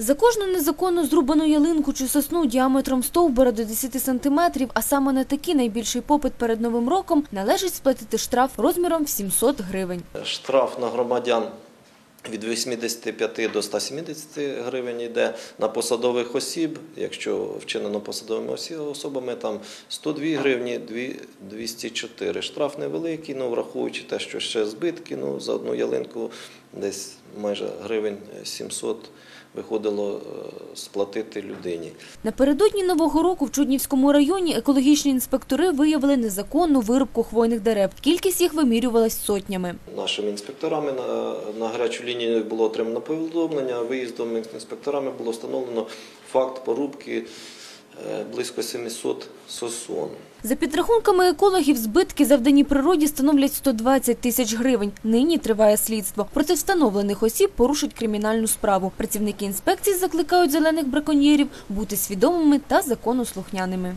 За кожну незаконно зрубану ялинку чи сосну діаметром стовбура до 10 сантиметрів, а саме на такий найбільший попит перед Новим роком, належить сплатити штраф розміром в 700 гривень. Штраф на громадян від 85 до 170 гривень йде на посадових осіб. Якщо вчинено посадовими особами, там 102 гривні, 204. Штраф невеликий, ну враховуючи те, що ще збитки, ну за одну ялинку десь майже гривень 700 виходило е, сплатити людині. Напередодні Нового року в Чуднівському районі екологічні інспектори виявили незаконну вирубку хвойних дерев. Кількість їх вимірювалась сотнями. Нашими інспекторами на, на гарячу лінію було отримано повідомлення. Виїздом інспекторами було встановлено факт порубки е, близько 700 сосон. За підрахунками екологів, збитки завдані природі становлять 120 тисяч гривень. Нині триває слідство. Проти встановлених осіб порушать кримінальну справу. Працівники інспекції закликають зелених браконьєрів бути свідомими та законослухняними.